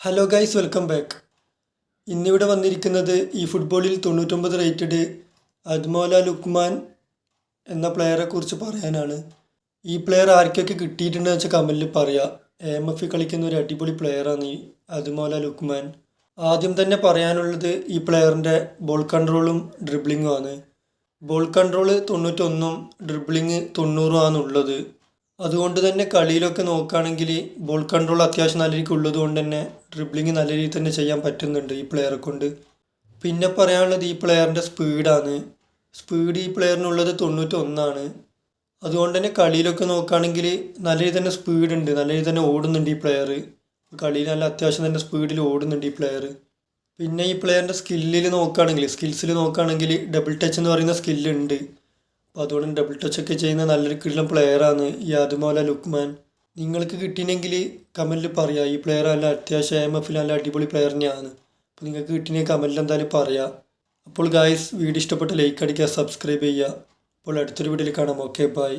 Hello guys welcome back ഇന്നിവിടെ വന്നിരിക്കുന്നത് ഈ ഫുട്ബോളിൽ തൊണ്ണൂറ്റൊമ്പത് റേറ്റഡ് അദ്മോല ലുക്മാൻ എന്ന പ്ലെയറെ കുറിച്ച് പറയാനാണ്. ഈ പ്ലെയർ ആർക്കൊക്കെ കിട്ടിയിട്ടുണ്ടെന്ന് വെച്ചാൽ കമലിൽ പറയാം. എ എഫ് കളിക്കുന്ന ഒരു അടിപൊളി പ്ലെയറാണ് ഈ അദ്മോല ലുക്മാൻ. ആദ്യം തന്നെ പറയാനുള്ളത് ഈ പ്ലെയറിന്റെ ബോൾ കൺട്രോളും ഡ്രിബ്ലിങ്ങും ആണ്. ബോൾ കൺട്രോൾ തൊണ്ണൂറ്റൊന്നും ഡ്രിബ്ലിങ് തൊണ്ണൂറും ആണുള്ളത് അതുകൊണ്ട് തന്നെ കളിയിലൊക്കെ നോക്കുകയാണെങ്കിൽ ബോൾ കൺട്രോൾ അത്യാവശ്യം നല്ല രീതിക്ക് ഉള്ളത് കൊണ്ട് തന്നെ ഡ്രിബ്ലിങ് നല്ല രീതിയിൽ തന്നെ ചെയ്യാൻ പറ്റുന്നുണ്ട് ഈ പ്ലെയറെ കൊണ്ട്. പിന്നെ പറയാനുള്ളത് ഈ പ്ലെയറിന്റെ സ്പീഡാണ് സ്പീഡ് ഈ പ്ലെയറിനുള്ളത് തൊണ്ണൂറ്റൊന്നാണ്. അതുകൊണ്ട് തന്നെ കളിയിലൊക്കെ നോക്കുകയാണെങ്കിൽ നല്ല രീതി തന്നെ സ്പീഡ് ഉണ്ട്. നല്ല രീതി തന്നെ ഓടുന്നുണ്ട് ഈ പ്ലെയർ കളിയിൽ നല്ല അത്യാവശ്യം തന്നെ സ്പീഡിൽ ഓടുന്നുണ്ട് ഈ പ്ലെയർ പിന്നെ ഈ പ്ലെയറിന്റെ സ്കില്ലിൽ നോക്കുകയാണെങ്കിൽ സ്കിൽസിൽ നോക്കുകയാണെങ്കിൽ ഡബിൾ ടച്ച് എന്ന് പറയുന്ന സ്കില്ലുണ്ട് അപ്പോൾ അതുകൊണ്ട് ഡബിൾ ടച്ച് ഒക്കെ ചെയ്യുന്ന നല്ലൊരു കിട്ടുന്ന പ്ലെയറാണ് ഈ അതുമോല ലുക്മാൻ. നിങ്ങൾക്ക് കിട്ടിയെങ്കിൽ കമന്റിൽ പറയാം. ഈ പ്ലെയർ നല്ല അത്യാവശ്യം എം എഫിൽ നല്ല അടിപൊളി പ്ലെയർ തന്നെയാണ്. അപ്പോൾ നിങ്ങൾക്ക് കിട്ടിയെങ്കിൽ കമന്റിൽ എന്തായാലും പറയാം. അപ്പോൾ ഗായ്സ് വീഡിയോ ഇഷ്ടപ്പെട്ട ലൈക്ക് അടിക്കുക സബ്സ്ക്രൈബ് ചെയ്യുക. അപ്പോൾ അടുത്തൊരു വീഡിയോയിൽ കാണാം. Okay bye